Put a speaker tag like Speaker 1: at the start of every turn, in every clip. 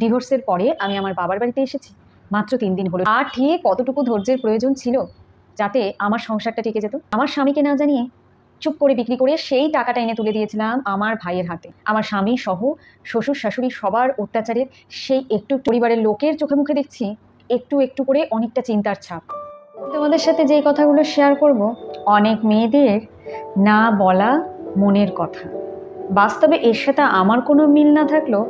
Speaker 1: ডিভোর্সের পরে আমি আমার বাবার বাড়িতে এসেছি। মাত্র তিন দিন হলো। আর ঠিক কতটুকু ধৈর্যের প্রয়োজন ছিল যাতে আমার সংসারটা টিকে যেত, আমার স্বামীকে না জানিয়ে চুপ করে বিক্রি করে সেই টাকাটা এনে তুলে দিয়েছিলাম আমার ভাইয়ের হাতে। আমার স্বামী সহ শ্বশুর শাশুড়ি সবার অত্যাচারের সেই একটু পরিবারের লোকের চোখে মুখে দেখছি, একটু একটু করে অনেকটা চিন্তার ছাপ। তোমাদের সাথে যেই কথাগুলো শেয়ার করব, অনেক মেয়েদের না বলা মনের কথা। বাস্তবে এর সাথে আমার কোনো মিল না থাকলেও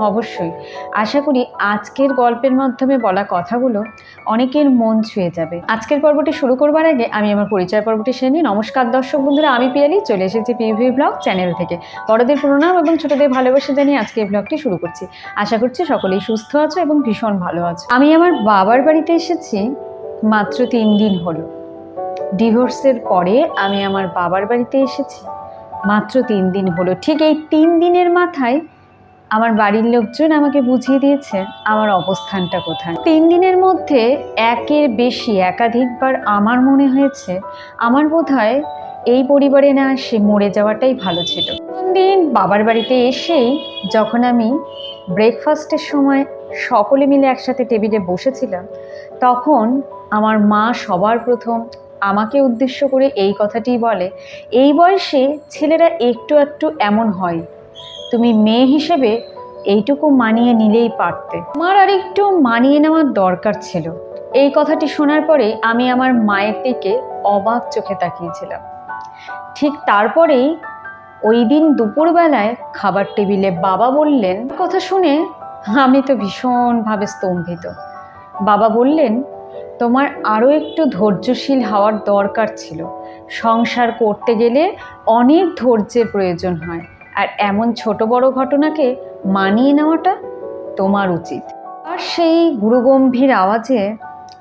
Speaker 1: অবশ্যই। আশা করি আজকের গল্পের মাধ্যমে বলা কথাগুলো অনেকের মন ছুঁয়ে যাবে। আজকের পর্বটি শুরু করবার আগে আমি আমার পরিচয় পর্বটি সেরে নিই। নমস্কার দর্শক বন্ধুরা, আমি পিয়ালি, চলে এসেছি পিভি ব্লগ চ্যানেল থেকে। বড়দের প্রণাম এবং ছোটদের ভালোবাসা জানিয়ে আজকে এই ব্লগটি শুরু করছি। আশা করছি সকলেই সুস্থ আছো এবং ভীষণ ভালো আছো। আমি আমার বাবার বাড়িতে এসেছি মাত্র তিন দিন হলো। ডিভোর্সের পরে আমি আমার বাবার বাড়িতে এসেছি মাত্র তিন দিন হলো। ঠিক এই তিন দিনের মাথায় আমার বাড়ির লোকজন আমাকে বুঝিয়ে দিয়েছে আমার অবস্থানটা কোথায়। তিন দিনের মধ্যে একের বেশি, একাধিকবার আমার মনে হয়েছে আমার বোধ হয় এই পরিবারে না সে মরে যাওয়াটাই ভালো ছিল। দিন বাবার বাড়িতে এসেই যখন আমি ব্রেকফাস্টের সময় সকলে মিলে একসাথে টেবিলে বসেছিলাম, তখন আমার মা সবার প্রথম আমাকে উদ্দেশ্য করে এই কথাটিই বলে, এই বয়সে ছেলেরা একটু একটু এমন হয় তুমি মেয়ে হিসেবে এইটুকু মানিয়ে নিলেই পারতে। আমার আর একটু মানিয়ে নেওয়ার দরকার ছিল। এই কথাটি শোনার পরে আমি আমার মায়ের দিকে অবাক চোখে তাকিয়েছিলাম। ঠিক তারপরেই ওই দিন দুপুরবেলায় খাবার টেবিলে বাবা বললেন কথা শুনে আমি তো ভীষণভাবে স্তম্ভিত। বাবা বললেন, তোমার আরও একটু ধৈর্যশীল হওয়ার দরকার ছিল। সংসার করতে গেলে অনেক ধৈর্যের প্রয়োজন হয়। আর এমন ছোট বড় ঘটনাকে মানিয়ে নেওয়াটা তোমার উচিত। আর সেই গুরুগম্ভীর আওয়াজে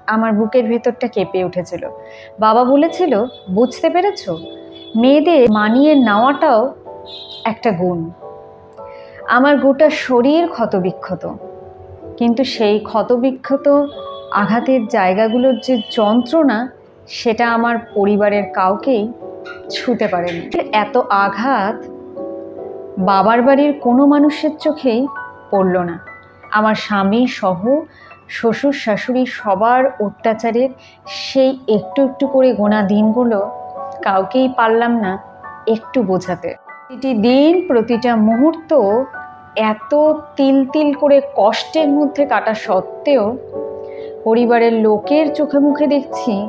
Speaker 1: আমার বুকের ভেতরটা কেঁপে উঠেছিল। বাবা বলেছিল, বুঝতে পেরেছ? মেয়েদের মানিয়ে নেওয়াটাও একটা গুণ। আমার গোটা শরীর ক্ষতবিক্ষত। কিন্তু সেই ক্ষতবিক্ষত আঘাতের জায়গাগুলোর যে যন্ত্রণা, সেটা আমার পরিবারের কাউকেই ছুতে পারেনি। এত আঘাত বাবার বাড়ির কোনো মানুষের চোখেই পড়ল না। আমার স্বামী সহ শ্বশুর শাশুড়ি সবার অত্যাচারের সেই একটু একটু করে গোনা দিনগুলো কাউকেই পারলাম না একটু বোঝাতে। প্রতিটি দিন, প্রতিটা মুহূর্ত এত তিল তিল করে কষ্টের মধ্যে কাটা সত্ত্বেও পরিবারের লোকের চোখে মুখে দেখছি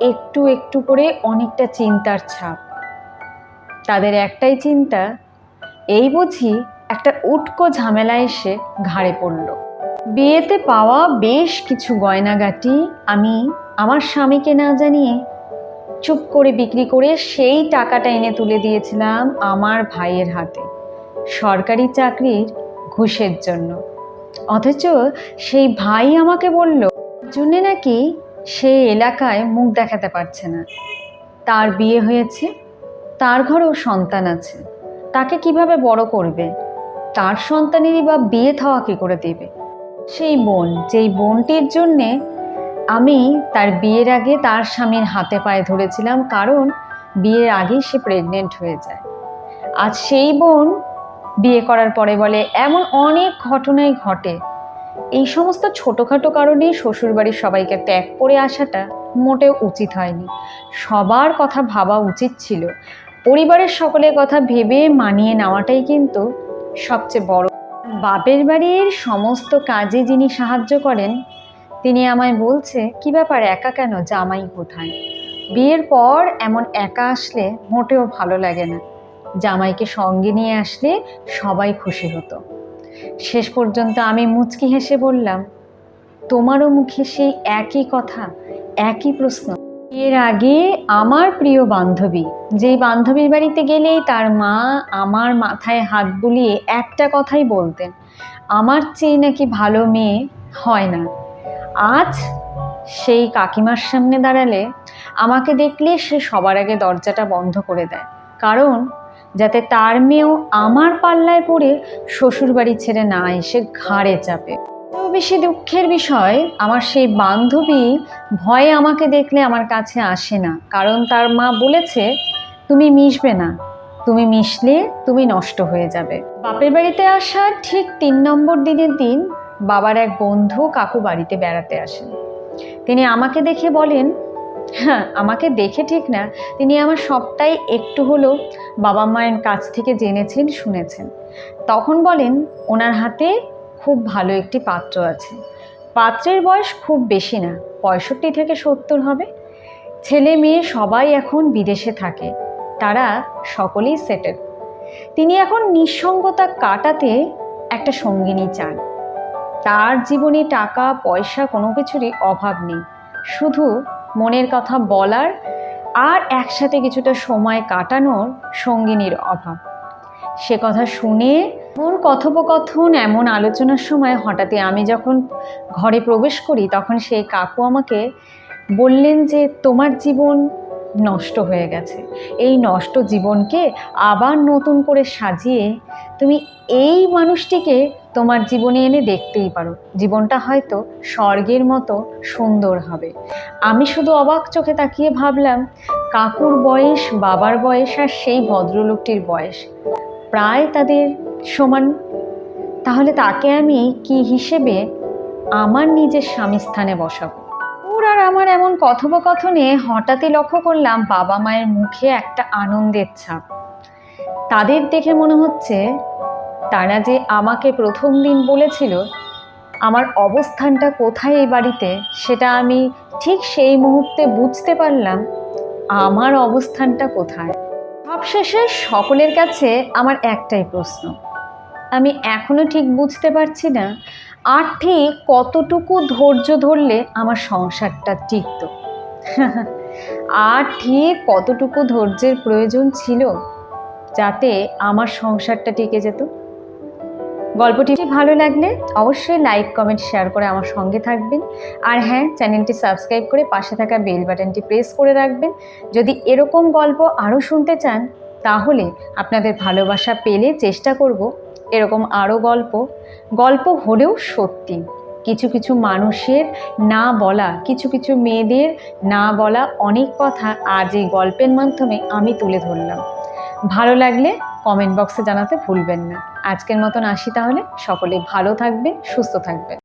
Speaker 1: একটু একটু করে অনেকটা চিন্তার ছাপ। তাদের একটাই চিন্তা এই বুঝি একটা উটকো ঝামেলা এসে ঘাড়ে পড়ল। বিয়েতে পাওয়া বেশ কিছু গয়নাগাটি আমি আমার স্বামীকে না জানিয়ে চুপ করে বিক্রি করে সেই টাকাটা এনে তুলে দিয়েছিলাম আমার ভাইয়ের হাতে, সরকারি চাকরির ঘুষের জন্য। অথচ সেই ভাই আমাকে বলল জন্যে নাকি সে এলাকায় মুখ দেখাতে পারছে না। তার বিয়ে হয়েছে, তার ঘরেও সন্তান আছে। তাকে কীভাবে বড় করবে? তার সন্তানেরই বা বিয়ে থাওয়া কী করে দেবে? সেই বোন, যেই বোনটির জন্যে আমি তার বিয়ের আগে তার স্বামীর হাতে পায়ে ধরেছিলাম, কারণ বিয়ের আগেই সে প্রেগনেন্ট হয়ে যায়। আজ সেই বোন বিয়ে করার পরে বলে, এমন অনেক ঘটনাই ঘটে। এই সমস্ত ছোটোখাটো কারণেই শ্বশুরবাড়ির সবাইকে ত্যাগ করে আসাটা মোটেও উচিত হয়নি। সবার কথা ভাবা উচিত ছিল। পরিবারের সকলের কথা ভেবে মানিয়ে নেওয়াটাই কিন্তু সবচেয়ে বড়। বাপের বাড়ির সমস্ত কাজে যিনি সাহায্য করেন, তিনি আমায় বলছে, কি ব্যাপার, একা কেন? জামাই কোথায়? বিয়ের পর এমন একা আসলে মোটেও ভালো লাগে না। জামাইকে সঙ্গে নিয়ে আসলে সবাই খুশি হতো। শেষ পর্যন্ত আমি মুচকি হেসে বললাম, তোমারও মুখে সেই একই কথা, একই প্রশ্ন। এর আগে আমার প্রিয় বান্ধবী, যেই বান্ধবীর বাড়িতে গেলেই তার মা আমার মাথায় হাত বুলিয়ে একটা কথাই বলতেন, আমার চেয়ে নাকি ভালো মেয়ে হয় না। আজ সেই কাকিমার সামনে দাঁড়ালে আমাকে দেখলে সে সবার আগে দরজাটা বন্ধ করে দেয়। কারণ যাতে তার মেয়েও আমার পাল্লায় পড়ে শ্বশুরবাড়ি ছেড়ে না এসে ঘাড়ে চাপে। তো বেশি দুঃখের বিষয়, আমার সেই বান্ধবী ভয়ে আমাকে দেখলে আমার কাছে আসে না। কারণ তার মা বলেছে, তুমি মিশবে না। তুমি মিশলে তুমি নষ্ট হয়ে যাবে। বাপের বাড়িতে আসার ঠিক তিন নম্বর দিনের দিন বাবার এক বন্ধু কাকু বাড়িতে বেড়াতে আসেন। তিনি আমাকে দেখে বলেন হ্যাঁ আমাকে দেখে ঠিক না। তিনি আমার সবটাই একটু হলেও বাবা মায়ের কাছ থেকে জেনেছেন, শুনেছেন। তখন বলেন, ওনার হাতে খুব ভালো একটি পাত্র আছে। পাত্রের বয়স খুব বেশি না, পঁয়ষট্টি থেকে সত্তর হবে। ছেলে মেয়ে সবাই এখন বিদেশে থাকে, তারা সকলেই সেটেল তিনি এখন নিঃসঙ্গতা কাটাতে একটা সঙ্গিনী চান। তার জীবনে টাকা, পয়সা কোনো কিছুরই অভাব নেই। শুধু মনের কথা বলার আর একসাথে কিছুটা সময় কাটানোর সঙ্গিনীর অভাব। সে কথা শুনে এমন কথোপকথন এমন আলোচনার সময় হঠাৎই আমি যখন ঘরে প্রবেশ করি, তখন সেই কাকু আমাকে বললেন যে, তোমার জীবন নষ্ট হয়ে গেছে। এই নষ্ট জীবনকে আবার নতুন করে সাজিয়ে তুমি এই মানুষটিকে তোমার জীবনে এনে দেখতেই পারো। জীবনটা হয়তো স্বর্গের মতো সুন্দর হবে। আমি শুধু অবাক চোখে তাকিয়ে ভাবলাম, কাকুর বয়স, বাবার বয়স আর সেই ভদ্রলোকটির বয়স। প্রায় তাদের সমান, তাহলে তাকে আমি কি হিসেবে আমার নিজের স্বামী স্থানে বসাবো? ওর আর আমার এমন কথোপকথনে হঠাৎই লক্ষ্য করলাম বাবা মায়ের মুখে একটা আনন্দের ছাপ। তাদের দেখে মনে হচ্ছে তারা যে আমাকে প্রথম দিন বলেছিল, আমার অবস্থানটা কোথায় এই বাড়িতে, সেটা আমি ঠিক সেই মুহূর্তে বুঝতে পারলাম আমার অবস্থানটা কোথায়। সবশেষে সকলের কাছে আমার একটাই প্রশ্ন আমি এখনও ঠিক বুঝতে পারছি না। আর ঠিক কতটুকু ধৈর্য ধরলে আমার সংসারটা টিকত? আর ঠিক কতটুকু ধৈর্যের প্রয়োজন ছিল যাতে আমার সংসারটা টিকে যেত? গল্পটি ভালো লাগলে অবশ্যই লাইক, কমেন্ট, শেয়ার করে আমার সঙ্গে থাকবেন। আর হ্যাঁ চ্যানেলটি সাবস্ক্রাইব করে পাশে থাকা বেল বাটনটি প্রেস করে রাখবেন। যদি এরকম গল্প আরও শুনতে চান, তাহলে আপনাদের ভালোবাসা পেলে চেষ্টা করব এরকম আরও গল্প। গল্প হলেও সত্যি। কিছু কিছু মানুষের না বলা, কিছু কিছু মেয়েদের না বলা অনেক কথা আজ এই গল্পের মাধ্যমে আমি তুলে ধরলাম। ভালো লাগলে কমেন্ট বক্সে জানাতে ভুলবেন না। আজকের মতন আসি তাহলে। সকলে ভালো থাকবেন, সুস্থ থাকবেন।